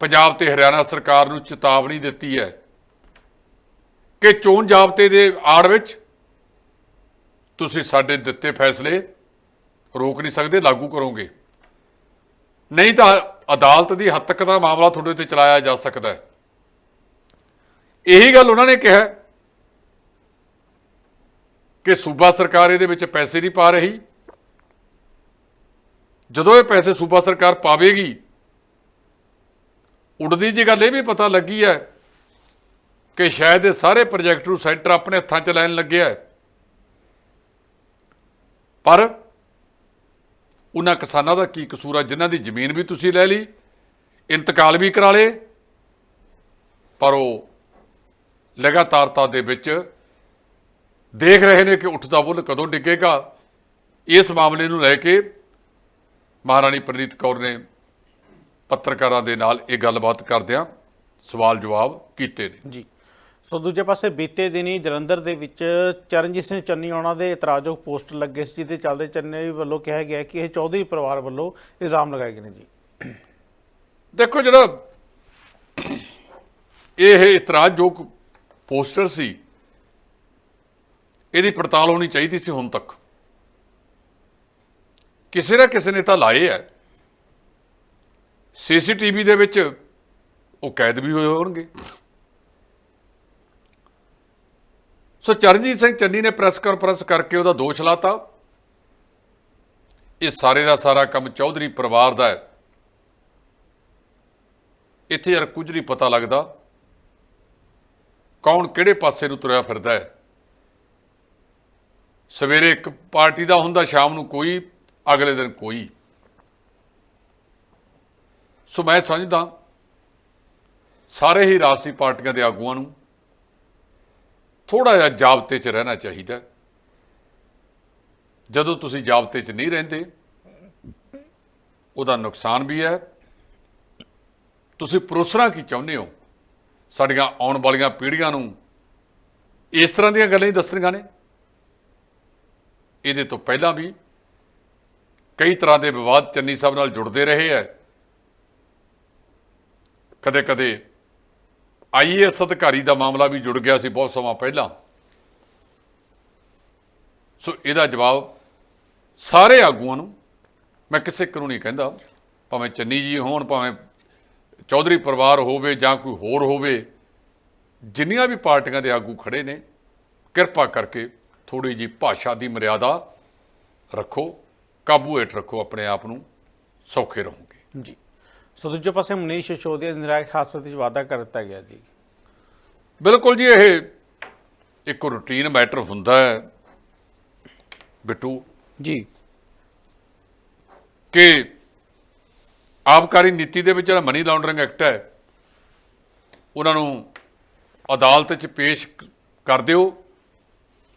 ਪੰਜਾਬ ਤੇ ਹਰਿਆਣਾ ਸਰਕਾਰ ਨੂੰ ਚੇਤਾਵਨੀ ਦਿੱਤੀ ਹੈ ਕਿ ਚੋਣ ਜਾਬਤੇ ਦੇ ਆੜ ਵਿੱਚ ਤੁਸੀਂ ਸਾਡੇ ਦਿੱਤੇ ਫੈਸਲੇ ਰੋਕ ਨਹੀਂ ਸਕਦੇ, ਲਾਗੂ ਕਰੋਗੇ। ਨਹੀਂ ਤਾਂ ਅਦਾਲਤ ਦੀ ਹੱਦ ਤੱਕ ਦਾ ਮਾਮਲਾ ਤੁਹਾਡੇ ਤੇ ਚਲਾਇਆ ਜਾ ਸਕਦਾ ਹੈ। ਇਹੀ ਗੱਲ ਉਹਨਾਂ ਨੇ ਕਿਹਾ। ਕਿ ਸੂਬਾ ਸਰਕਾਰ ਇਹਦੇ ਵਿੱਚ ਪੈਸੇ ਨਹੀਂ ਪਾ ਰਹੀ। ਜਦੋਂ ਇਹ ਪੈਸੇ ਸੂਬਾ ਸਰਕਾਰ ਪਾਵੇਗੀ, ਉਡਦੀ ਜੀ ਗੱਲ ਇਹ ਵੀ ਪਤਾ ਲੱਗੀ ਹੈ ਕਿ ਸ਼ਾਇਦ ਇਹ ਸਾਰੇ ਪ੍ਰੋਜੈਕਟ ਨੂੰ ਸੈਂਟਰ ਆਪਣੇ ਹੱਥਾਂ 'ਚ ਲੈਣ ਲੱਗਿਆ ਹੈ। ਪਰ ਉਹਨਾਂ ਕਿਸਾਨਾਂ ਦਾ ਕੀ ਕਸੂਰ ਆ? ਜਿਨ੍ਹਾਂ ਦੀ ਜ਼ਮੀਨ ਵੀ ਤੁਸੀਂ ਲੈ ਲਈ, ਇੰਤਕਾਲ ਵੀ ਕਰਾ ਲਏ, ਪਰ ਉਹ ਲਗਾਤਾਰਤਾ ਦੇ ਵਿੱਚ ਦੇਖ ਰਹੇ ਨੇ ਕਿ ਉੱਠਦਾ ਬੁੱਲ ਕਦੋਂ ਡਿੱਗੇਗਾ। ਇਸ ਮਾਮਲੇ ਨੂੰ ਲੈ ਕੇ ਮਹਾਰਾਣੀ ਪ੍ਰਨੀਤ ਕੌਰ ਨੇ ਪੱਤਰਕਾਰਾਂ ਦੇ ਨਾਲ ਇਹ ਗੱਲਬਾਤ ਕਰਦਿਆਂ ਸਵਾਲ ਜਵਾਬ ਕੀਤੇ ਨੇ। ਜੀ। ਸੋ ਦੂਜੇ ਪਾਸੇ ਬੀਤੇ ਦਿਨੀ ਜਲੰਧਰ ਦੇ ਵਿੱਚ ਚਰਨਜੀਤ ਸਿੰਘ ਚੰਨੀ ਉਹਨਾਂ ਦੇ ਇਤਰਾਜ਼ਯੋਗ ਪੋਸਟਰ ਲੱਗੇ ਸੀ ਜਿਹਦੇ ਚੱਲਦੇ ਚੰਨੀ ਵੱਲੋਂ ਕਿਹਾ ਗਿਆ ਕਿ ਇਹ ਚੌਧਰੀ ਪਰਿਵਾਰ ਵੱਲੋਂ ਇਲਜ਼ਾਮ ਲਗਾਏ ਗਏ ਨੇ ਜੀ। ਦੇਖੋ ਜਿਹੜਾ ਇਹ ਇਤਰਾਜ਼ਯੋਗ ਪੋਸਟਰ ਸੀ ਇਹਦੀ ਪੜਤਾਲ ਹੋਣੀ ਚਾਹੀਦੀ ਸੀ ਹੁਣ ਤੱਕ। ਕਿਸੇ ਨਾ ਕਿਸੇ ਨੇ ਤਾਂ ਲਾਏ ਹੈ ਸੀਸੀਟੀਵੀ ਦੇ ਵਿੱਚ ਉਹ ਕੈਦ ਵੀ ਹੋਏ ਹੋਣਗੇ। ਸੋ ਚਰਨਜੀਤ ਸਿੰਘ ਚੰਨੀ ਨੇ ਪ੍ਰੈਸ ਕਾਨਫਰੰਸ ਕਰਕੇ ਉਹਦਾ ਦੋਸ਼ ਲਾਤਾ। ਇਹ ਸਾਰੇ ਦਾ ਸਾਰਾ ਕੰਮ ਚੌਧਰੀ ਪਰਿਵਾਰ ਦਾ ਹੈ। ਇੱਥੇ ਯਾਰ ਕੁਝ ਨਹੀਂ ਪਤਾ ਲੱਗਦਾ। ਕੌਣ ਕਿਹੜੇ ਪਾਸੇ ਨੂੰ ਤੁਰਿਆ ਫਿਰਦਾ ਹੈ। ਸਵੇਰੇ ਇੱਕ ਪਾਰਟੀ ਦਾ ਹੁੰਦਾ, ਸ਼ਾਮ ਨੂੰ ਕੋਈ, ਅਗਲੇ ਦਿਨ ਕੋਈ। ਸੋ ਮੈਂ ਸਮਝਦਾ, ਸਾਰੇ ਹੀ ਰਾਜਸੀ ਪਾਰਟੀਆਂ ਦੇ ਆਗੂਆਂ ਨੂੰ ਥੋੜਾ ਜਿਹਾ ਜਾਬਤੇ 'ਚ ਰਹਿਣਾ ਚਾਹੀਦਾ। ਜਦੋਂ ਤੁਸੀਂ ਜਾਬਤੇ 'ਚ ਨਹੀਂ ਰਹਿੰਦੇ, ਉਹਦਾ ਨੁਕਸਾਨ ਵੀ ਹੈ। ਤੁਸੀਂ ਪਰੋਸਣਾ ਕੀ ਚਾਹੁੰਦੇ ਹੋ? ਸਾਡੀਆਂ ਆਉਣ ਵਾਲੀਆਂ ਪੀੜ੍ਹੀਆਂ ਨੂੰ ਇਸ ਤਰ੍ਹਾਂ ਦੀਆਂ ਗੱਲਾਂ ਹੀ ਦੱਸਣੀਆਂ ਨੇ। ਇਹਦੇ ਤੋਂ ਪਹਿਲਾਂ ਵੀ ਕਈ ਤਰ੍ਹਾਂ ਦੇ ਵਿਵਾਦ ਚੰਨੀ ਸਾਹਿਬ ਨਾਲ ਜੁੜਦੇ ਰਹੇ ਹੈ ਕਦੇ ਕਦੇ ਆਈਏਐਸ ਅਧਿਕਾਰੀ ਦਾ ਮਾਮਲਾ ਵੀ ਜੁੜ ਗਿਆ ਸੀ ਬਹੁਤ ਸਮਾਂ ਪਹਿਲਾਂ। ਸੋ ਇਹਦਾ ਜਵਾਬ ਸਾਰੇ ਆਗੂਆਂ ਨੂੰ ਮੈਂ ਕਿਸੇ ਇੱਕ ਨੂੰ ਨਹੀਂ ਕਹਿੰਦਾ, ਭਾਵੇਂ ਚੰਨੀ ਜੀ ਹੋਣ, ਭਾਵੇਂ ਚੌਧਰੀ ਪਰਿਵਾਰ ਹੋਵੇ ਜਾਂ ਕੋਈ ਹੋਰ ਹੋਵੇ, ਜਿੰਨੀਆਂ ਵੀ ਪਾਰਟੀਆਂ ਦੇ ਆਗੂ ਖੜੇ ਨੇ, ਕਿਰਪਾ ਕਰਕੇ ਥੋੜੀ ਜੀ ਭਾਸ਼ਾ ਦੀ ਮਰਿਆਦਾ ਰੱਖੋ ਕਾਬੂ ਹੇਠ ਰੱਖੋ ਆਪਣੇ ਆਪ ਨੂੰ ਸੌਖੇ ਰਹੋਗੇ। ਜੀ। ਸੋ ਦੂਜੇ ਪਾਸੇ ਮਨੀਸ਼ ਸਿਸੋਦੀਆ ਦੀ ਨਿਰਾਇਕ ਹਾਦਸੇ ਵਿੱਚ ਵਾਅਦਾ ਕਰ ਦਿੱਤਾ ਗਿਆ ਜੀ। ਬਿਲਕੁਲ ਜੀ ਇਹ ਇੱਕ ਰੂਟੀਨ ਮੈਟਰ ਹੁੰਦਾ ਹੈ ਬਿੱਟੂ। ਜੀ। ਕਿ ਆਬਕਾਰੀ ਨੀਤੀ ਦੇ ਵਿੱਚ ਜਿਹੜਾ ਮਨੀ ਲਾਂਡਰਿੰਗ ਐਕਟ ਹੈ ਉਹਨਾਂ ਨੂੰ ਅਦਾਲਤ 'ਚ ਪੇਸ਼ ਕਰ ਦਿਓ।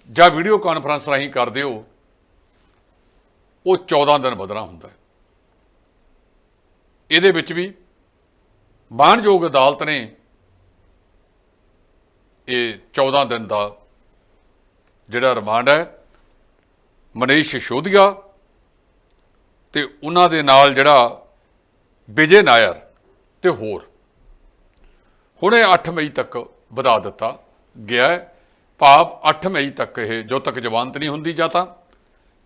ਜਾਂ ਵੀਡੀਓ ਕਾਨਫਰੰਸ ਰਾਹੀਂ ਕਰਦੇ ਹੋ, ਉਹ 14 ਦਿਨ ਵਧਣਾ ਹੁੰਦਾ ਹੈ। ਇਹਦੇ ਵਿੱਚ ਵੀ ਮਾਣਯੋਗ ਅਦਾਲਤ ਨੇ ਇਹ 14 ਦਿਨ ਦਾ ਜਿਹੜਾ ਰਿਮਾਂਡ ਹੈ, ਮਨੀਸ਼ ਸਿਸੋਦੀਆ ਤੇ ਉਹਨਾਂ ਦੇ ਨਾਲ ਜਿਹੜਾ ਵਿਜੇ ਨਾਇਰ ਤੇ ਹੋਰ, ਹੁਣੇ ਇਹ 8 ਮਈ ਤੱਕ ਵਧਾ ਦਿੱਤਾ ਗਿਆ ਹੈ। ਭਾਵ 8 ਮਈ ਤੱਕ ਇਹ ਜੋ ਤੱਕ ਜ਼ਮਾਨਤ ਨਹੀਂ ਹੁੰਦੀ ਜਾਂ ਤਾਂ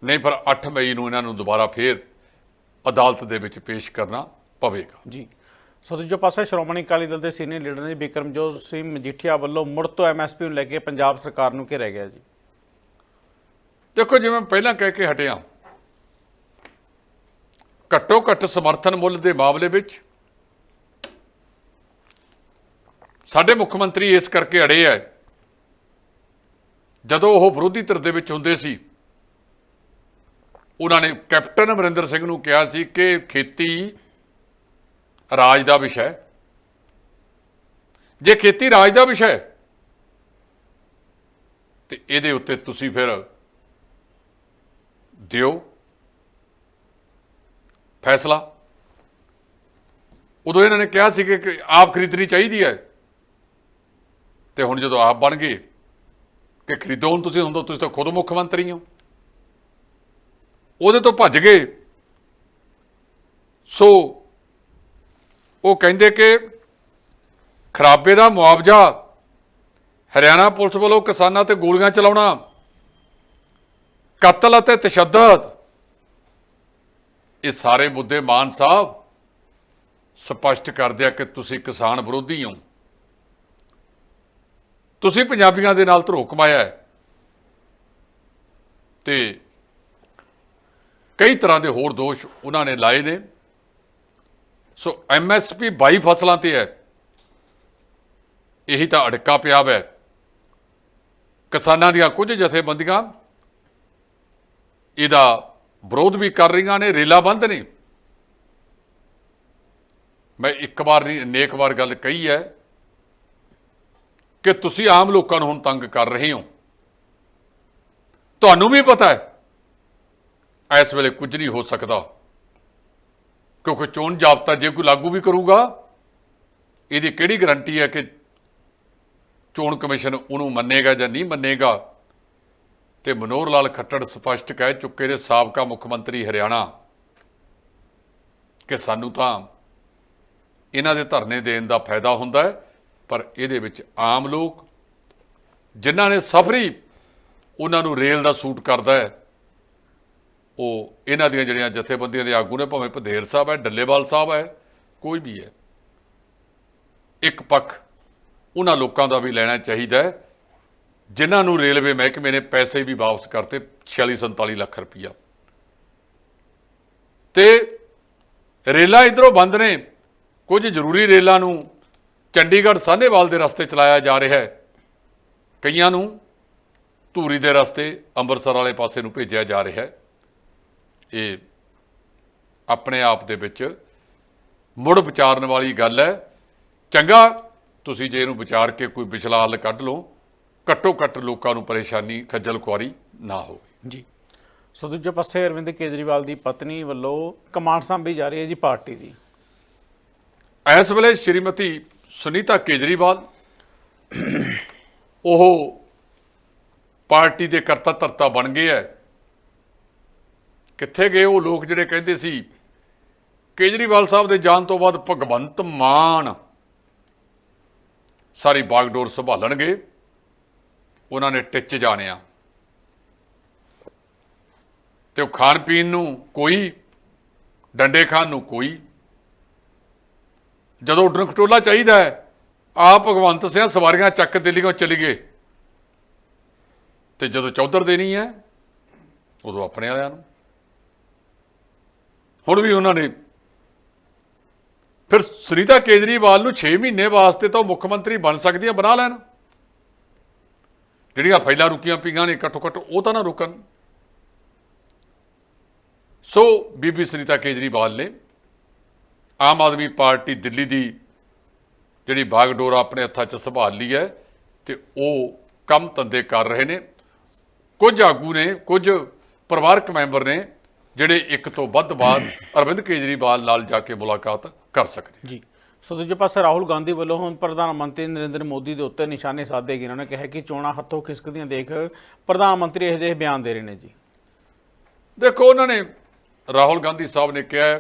ਨਹੀਂ ਪਰ 8 ਮਈ ਨੂੰ ਇਹਨਾਂ ਨੂੰ ਦੁਬਾਰਾ ਫੇਰ ਅਦਾਲਤ ਦੇ ਵਿੱਚ ਪੇਸ਼ ਕਰਨਾ ਪਵੇਗਾ। ਜੀ। ਸੋ ਦੂਜੇ ਪਾਸੇ ਸ਼੍ਰੋਮਣੀ ਅਕਾਲੀ ਦਲ ਦੇ ਸੀਨੀਅਰ ਲੀਡਰ ਨੇ ਬਿਕਰਮਜੋਤ ਸਿੰਘ ਮਜੀਠੀਆ ਵੱਲੋਂ ਮੁੜ ਤੋਂ ਐਮਐਸਪੀ ਨੂੰ ਲੈ ਕੇ ਪੰਜਾਬ ਸਰਕਾਰ ਨੂੰ ਘੇਰਿਆ ਗਿਆ ਜੀ। ਦੇਖੋ ਜਿਵੇਂ ਪਹਿਲਾਂ ਕਹਿ ਕੇ ਹਟਿਆ ਘੱਟੋ ਘੱਟ ਸਮਰਥਨ ਮੁੱਲ ਦੇ ਮਾਮਲੇ ਵਿੱਚ ਸਾਡੇ ਮੁੱਖ ਮੰਤਰੀ ਇਸ ਕਰਕੇ ਅੜੇ ਹੈ ਜਦੋਂ ਉਹ ਵਿਰੋਧੀ ਧਿਰ ਦੇ ਵਿੱਚ ਹੁੰਦੇ ਸੀ, ਉਹਨਾਂ ਨੇ ਕੈਪਟਨ ਅਮਰਿੰਦਰ ਸਿੰਘ ਨੂੰ ਕਿਹਾ ਸੀ ਕਿ ਖੇਤੀ ਰਾਜ ਦਾ ਵਿਸ਼ਾ ਹੈ। ਜੇ ਖੇਤੀ ਰਾਜ ਦਾ ਵਿਸ਼ਾ ਹੈ, ਤੇ ਇਹਦੇ ਉੱਤੇ ਤੁਸੀਂ ਫਿਰ ਦਿਓ ਫੈਸਲਾ। ਉਦੋਂ ਇਹਨਾਂ ਨੇ ਕਿਹਾ ਸੀ ਕਿ ਆਪ ਖਰੀਦਣੀ ਚਾਹੀਦੀ ਹੈ, ਤੇ ਹੁਣ ਜਦੋਂ ਆਪ ਬਣ ਗਏ ਕਿ ਖਰੀਦੋ ਹੁਣ ਤੁਸੀਂ ਹੁਣ ਤਾਂ ਤੁਸੀਂ ਤਾਂ ਖੁਦ ਮੁੱਖ ਮੰਤਰੀ ਹੋ। ਉਹਦੇ ਤੋਂ ਭੱਜ ਗਏ। ਸੋ ਉਹ ਕਹਿੰਦੇ ਕਿ ਖਰਾਬੇ ਦਾ ਮੁਆਵਜ਼ਾ ਹਰਿਆਣਾ ਪੁਲਿਸ ਵੱਲੋਂ ਕਿਸਾਨਾਂ ਤੇ ਗੋਲੀਆਂ ਚਲਾਉਣਾ, ਕਤਲ ਅਤੇ ਤਸ਼ੱਦਦ, ਇਹ ਸਾਰੇ ਮੁੱਦੇ ਮਾਨ ਸਾਹਿਬ ਸਪਸ਼ਟ ਕਰਦੇ ਆ ਕਿ ਤੁਸੀਂ ਕਿਸਾਨ ਵਿਰੋਧੀ ਹੋ। ਤੁਸੀਂ ਪੰਜਾਬੀਆਂ ਦੇ ਨਾਲ ਧਰੋ ਕਮਾਇਆ ਹੈ। ਤੇ ਕਈ ਤਰ੍ਹਾਂ ਦੇ ਹੋਰ ਦੋਸ਼ ਉਹਨਾਂ ਨੇ ਲਾਏ ਨੇ। ਸੋ ਐਮਐਸਪੀ 22 ਫਸਲਾਂ ਤੇ ਹੈ। ਇਹੀ ਤਾਂ ਅੜਕਾ ਪਿਆ ਹੈ ਕਿਸਾਨਾਂ ਦੀਆਂ ਕੁਝ ਜਥੇਬੰਦੀਆਂ ਇਹਦਾ ਵਿਰੋਧ ਵੀ ਕਰ ਰਹੀਆਂ ਨੇ, ਰੇਲਾ ਬੰਦ ਨੇ। ਮੈਂ ਇੱਕ ਵਾਰ ਨਹੀਂ, ਅਨੇਕ ਵਾਰ ਗੱਲ ਕਹੀ ਹੈ। ਕਿ ਤੁਸੀਂ ਆਮ ਲੋਕਾਂ ਨੂੰ ਹੁਣ ਤੰਗ ਕਰ ਰਹੇ ਹੋ। ਤੁਹਾਨੂੰ ਵੀ ਪਤਾ ਹੈ, ਇਸ ਵੇਲੇ ਕੁਝ ਨਹੀਂ ਹੋ ਸਕਦਾ। ਕਿਉਂਕਿ ਚੋਣ ਜਾਬਤਾ ਜੇ ਕੋਈ ਲਾਗੂ ਵੀ ਕਰੂਗਾ, ਇਹਦੀ ਕਿਹੜੀ ਗਾਰੰਟੀ ਹੈ ਕਿ ਚੋਣ ਕਮਿਸ਼ਨ ਉਹਨੂੰ ਮੰਨੇਗਾ ਜਾਂ ਨਹੀਂ ਮੰਨੇਗਾ? ਤੇ ਮਨੋਹਰ ਲਾਲ ਖੱਟੜ ਸਪਸ਼ਟ ਕਹਿ ਚੁੱਕੇ ਨੇ ਸਾਬਕਾ ਮੁੱਖ ਮੰਤਰੀ ਹਰਿਆਣਾ ਕਿ ਸਾਨੂੰ ਤਾਂ ਇਹਨਾਂ ਦੇ ਧਰਨੇ ਦੇਣ ਦਾ ਫਾਇਦਾ ਹੁੰਦਾ ਹੈ। ਪਰ ਇਹਦੇ ਵਿੱਚ ਆਮ ਲੋਕ ਜਿਨ੍ਹਾਂ ਨੇ ਸਫਰੀ ਉਹਨਾਂ ਨੂੰ ਰੇਲ ਦਾ ਸੂਟ ਕਰਦਾ ਹੈ, ਉਹ ਇਹਨਾਂ ਦੀਆਂ ਜਿਹੜੀਆਂ ਜਥੇਬੰਦੀਆਂ ਦੇ ਆਗੂ ਨੇ, ਭਾਵੇਂ ਭਦੇਰ ਸਾਹਿਬ ਹੈ, ਡੱਲੇਵਾਲ ਸਾਹਿਬ ਹੈ, ਕੋਈ ਵੀ ਹੈ, ਇੱਕ ਪੱਖ ਉਹਨਾਂ ਲੋਕਾਂ ਦਾ ਵੀ ਲੈਣਾ ਚਾਹੀਦਾ ਹੈ, ਜਿਨ੍ਹਾਂ ਨੂੰ ਰੇਲਵੇ ਮਹਿਕਮੇ ਨੇ ਪੈਸੇ ਵੀ ਵਾਪਸ ਕਰਤੇ 46 47 ਲੱਖ ਰੁਪਈਆ। ਤੇ ਰੇਲਾਂ ਇਧਰੋਂ ਬੰਦ ਨੇ, ਕੁਝ ਜ਼ਰੂਰੀ ਰੇਲਾਂ ਨੂੰ ਚੰਡੀਗੜ੍ਹ ਸਾਹਨੇਵਾਲ ਦੇ ਰਸਤੇ ਚਲਾਇਆ ਜਾ ਰਿਹਾ ਹੈ। ਕਈਆਂ ਨੂੰ ਧੂਰੀ ਦੇ ਰਸਤੇ ਅੰਮ੍ਰਿਤਸਰ ਵਾਲੇ ਪਾਸੇ ਨੂੰ ਭੇਜਿਆ ਜਾ ਰਿਹਾ ਹੈ। ਇਹ ਆਪਣੇ ਆਪ ਦੇ ਵਿੱਚ ਮੁੜ ਵਿਚਾਰਨ ਵਾਲੀ ਗੱਲ ਹੈ। ਚੰਗਾ ਤੁਸੀਂ ਜੇ ਇਹਨੂੰ ਵਿਚਾਰ ਕੇ ਕੋਈ ਵਿਚਲਾ ਹੱਲ ਕੱਢ ਲਓ ਘੱਟੋ ਘੱਟ ਲੋਕਾਂ ਨੂੰ ਪਰੇਸ਼ਾਨੀ ਖੱਜਲ ਖੁਆਰੀ ਨਾ ਹੋਵੇ। ਜੀ। ਸੋ ਦੂਜੇ ਪਾਸੇ ਅਰਵਿੰਦ ਕੇਜਰੀਵਾਲ ਦੀ ਪਤਨੀ ਵੱਲੋਂ ਕਮਾਂਡ ਸੰਭੀ ਜਾ ਰਹੀ ਹੈ ਜੀ ਪਾਰਟੀ ਦੀ। ਇਸ ਵੇਲੇ ਸ਼੍ਰੀਮਤੀ ਸੁਨੀਤਾ ਕੇਜਰੀਵਾਲ, ਉਹ ਪਾਰਟੀ ਦੇ ਕਰਤਾ ਧਰਤਾ ਬਣ ਗਏ ਹੈ ਕਿੱਥੇ ਗਏ ਉਹ ਲੋਕ ਜਿਹੜੇ ਕਹਿੰਦੇ ਸੀ, ਕੇਜਰੀਵਾਲ ਸਾਹਿਬ ਦੇ ਜਾਣ ਤੋਂ ਬਾਅਦ ਭਗਵੰਤ ਮਾਨ ਸਾਰੀ ਬਾਗਡੋਰ ਸੰਭਾਲਣਗੇ, ਉਹਨਾਂ ਨੇ ਟਿੱਚ ਜਾਣਿਆ। ਤੇ ਉਹ ਖਾਣ ਪੀਣ ਨੂੰ ਕੋਈ, ਡੰਡੇ ਖਾਣ ਨੂੰ ਕੋਈ ਜਦੋਂ ਉੱਡਣ ਖਟੋਲਾ ਚਾਹੀਦਾ ਹੈ ਆ ਭਗਵੰਤ ਸਿੰਘ ਸਵਾਰੀਆਂ ਚੱਕ ਦਿੱਲੀੋਂ ਚਲੀ ਗਏ। ਤੇ ਜਦੋਂ ਚੌਧਰ ਦੇਣੀ ਹੈ, ਉਦੋਂ ਆਪਣੇ ਵਾਲਿਆਂ ਨੂੰ। ਹੁਣ ਵੀ ਉਹਨਾਂ ਨੇ ਫਿਰ ਸੁਨੀਤਾ ਕੇਜਰੀਵਾਲ ਨੂੰ 6 ਮਹੀਨੇ ਵਾਸਤੇ ਤਾਂ ਉਹ ਮੁੱਖ ਮੰਤਰੀ ਬਣ ਸਕਦੀਆਂ ਬਣਾ ਲੈਣ। ਜਿਹੜੀਆਂ ਫਾਈਲਾਂ ਰੁਕੀਆਂ ਪਈਆਂ ਨੇ, ਘੱਟੋ ਘੱਟ ਉਹ ਤਾਂ ਨਾ ਰੁਕਣ। ਸੋ ਬੀਬੀ ਸੁਨੀਤਾ ਕੇਜਰੀਵਾਲ ਨੇ ਆਮ ਆਦਮੀ ਪਾਰਟੀ ਦਿੱਲੀ ਦੀ ਜਿਹੜੀ ਬਾਗਡੋਰ ਆਪਣੇ ਹੱਥਾਂ 'ਚ ਸੰਭਾਲ ਲਈ ਹੈ ਤੇ ਉਹ ਕੰਮ ਧੰਦੇ ਕਰ ਰਹੇ ਨੇ। ਕੁਝ ਆਗੂ ਨੇ ਕੁਝ ਪਰਿਵਾਰਕ ਮੈਂਬਰ ਨੇ ਜਿਹੜੇ ਇੱਕ ਤੋਂ ਵੱਧ ਵਾਰ ਅਰਵਿੰਦ ਕੇਜਰੀਵਾਲ ਨਾਲ ਜਾ ਕੇ ਮੁਲਾਕਾਤ ਕਰ ਸਕਦੇ ਜੀ। ਸੋ ਦੂਜੇ ਪਾਸੇ ਰਾਹੁਲ ਗਾਂਧੀ ਵੱਲੋਂ ਹੁਣ ਪ੍ਰਧਾਨ ਮੰਤਰੀ ਨਰਿੰਦਰ ਮੋਦੀ ਦੇ ਉੱਤੇ ਨਿਸ਼ਾਨੇ ਸਾਧੇ ਗਏ ਉਹਨਾਂ ਨੇ ਕਿਹਾ ਕਿ ਚੋਣਾਂ ਹੱਥੋਂ ਖਿਸਕਦੀਆਂ ਦੇਖ ਪ੍ਰਧਾਨ ਮੰਤਰੀ ਇਹੋ ਜਿਹੇ ਬਿਆਨ ਦੇ ਰਹੇ ਨੇ ਜੀ। ਦੇਖੋ ਉਹਨਾਂ ਨੇ ਰਾਹੁਲ ਗਾਂਧੀ ਸਾਹਿਬ ਨੇ ਕਿਹਾ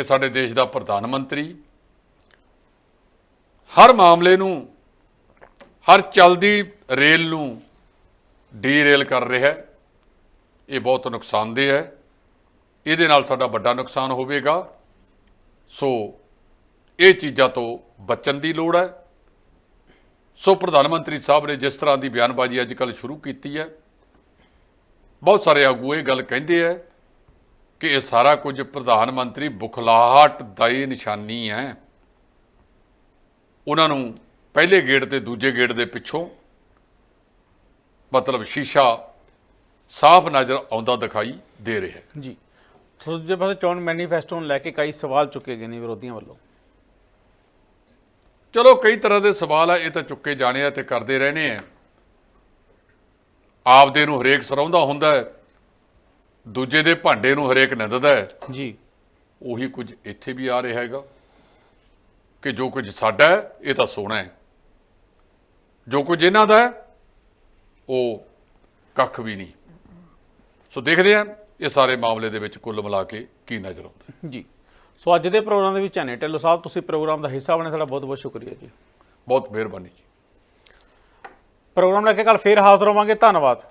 ਕਿ ਸਾਡੇ ਦੇਸ਼ ਦਾ ਪ੍ਰਧਾਨ ਮੰਤਰੀ ਹਰ ਮਾਮਲੇ ਨੂੰ, ਹਰ ਚੱਲਦੀ ਰੇਲ ਨੂੰ ਡੀਰੇਲ ਕਰ ਰਿਹਾ ਹੈ। ਇਹ ਬਹੁਤ ਨੁਕਸਾਨਦੇਹ ਹੈ। ਇਹਦੇ ਨਾਲ ਸਾਡਾ ਵੱਡਾ ਨੁਕਸਾਨ ਹੋਵੇਗਾ। ਸੋ ਇਹ ਚੀਜ਼ਾਂ ਤੋਂ ਬਚਣ ਦੀ ਲੋੜ ਹੈ। ਸੋ ਪ੍ਰਧਾਨ ਮੰਤਰੀ ਸਾਹਿਬ ਨੇ ਜਿਸ ਤਰ੍ਹਾਂ ਦੀ ਬਿਆਨਬਾਜ਼ੀ ਅੱਜ ਕੱਲ੍ਹ ਸ਼ੁਰੂ ਕੀਤੀ ਹੈ, ਬਹੁਤ ਸਾਰੇ ਆਗੂ ਇਹ ਗੱਲ ਕਹਿੰਦੇ ਆ ਕਿ ਇਹ ਸਾਰਾ ਕੁਝ ਪ੍ਰਧਾਨ ਮੰਤਰੀ ਬੁਖਲਾਹਟ ਦਾ ਹੀ ਨਿਸ਼ਾਨੀ ਹੈ। ਉਹਨਾਂ ਨੂੰ ਪਹਿਲੇ ਗੇੜ ਤੇ ਦੂਜੇ ਗੇੜ ਦੇ ਪਿੱਛੋਂ ਮਤਲਬ ਸ਼ੀਸ਼ਾ ਸਾਫ਼ ਨਜ਼ਰ ਆਉਂਦਾ ਦਿਖਾਈ ਦੇ ਰਿਹਾ ਹੈ। ਜੀ। ਦੂਜੇ ਪਾਸੇ ਚੋਣ ਮੈਨੀਫੈਸਟੋ ਨੂੰ ਲੈ ਕੇ ਕਈ ਸਵਾਲ ਚੁੱਕੇ ਗਏ ਨੇ ਵਿਰੋਧੀਆਂ ਵੱਲੋਂ। ਚਲੋ ਕਈ ਤਰ੍ਹਾਂ ਦੇ ਸਵਾਲ ਆ ਇਹ ਤਾਂ ਚੁੱਕੇ ਜਾਣੇ ਆ ਤੇ ਕਰਦੇ ਰਹਿਣੇ ਆ। ਆਪਦੇ ਨੂੰ ਹਰੇਕ ਸਰਾਉਂਦਾ ਹੁੰਦਾ ਹੈ। ਦੂਜੇ ਦੇ ਭਾਂਡੇ ਨੂੰ ਹਰੇਕ ਨਿੰਦਦਾ ਹੈ। ਜੀ। ਉਹੀ ਕੁਝ ਇੱਥੇ ਵੀ ਆ ਰਿਹਾ ਹੈਗਾ ਕਿ ਜੋ ਕੁਝ ਸਾਡਾ ਹੈ ਇਹ ਤਾਂ ਸੋਹਣਾ ਹੈ। ਜੋ ਕੁਝ ਇਹਨਾਂ ਦਾ ਹੈ ਉਹ ਕੱਖ ਵੀ ਨਹੀਂ। ਸੋ ਦੇਖਦੇ ਹਾਂ ਇਹ ਸਾਰੇ ਮਾਮਲੇ ਦੇ ਵਿੱਚ ਕੁੱਲ ਮਿਲਾ ਕੇ ਕੀ ਨਜ਼ਰ ਆਉਂਦਾ। ਜੀ। ਸੋ ਅੱਜ ਦੇ ਪ੍ਰੋਗਰਾਮ ਦੇ ਵਿੱਚ ਹਨੇ ਢਿੱਲੋਂ ਸਾਹਿਬ ਤੁਸੀਂ ਪ੍ਰੋਗਰਾਮ ਦਾ ਹਿੱਸਾ ਬਣੇ ਤੁਹਾਡਾ ਬਹੁਤ ਬਹੁਤ ਸ਼ੁਕਰੀਆ ਜੀ। ਬਹੁਤ ਮਿਹਰਬਾਨੀ ਜੀ। ਪ੍ਰੋਗਰਾਮ ਲੈ ਕੇ ਕੱਲ ਫੇਰ ਹਾਜ਼ਰ ਹੋਵਾਂਗੇ। ਧੰਨਵਾਦ।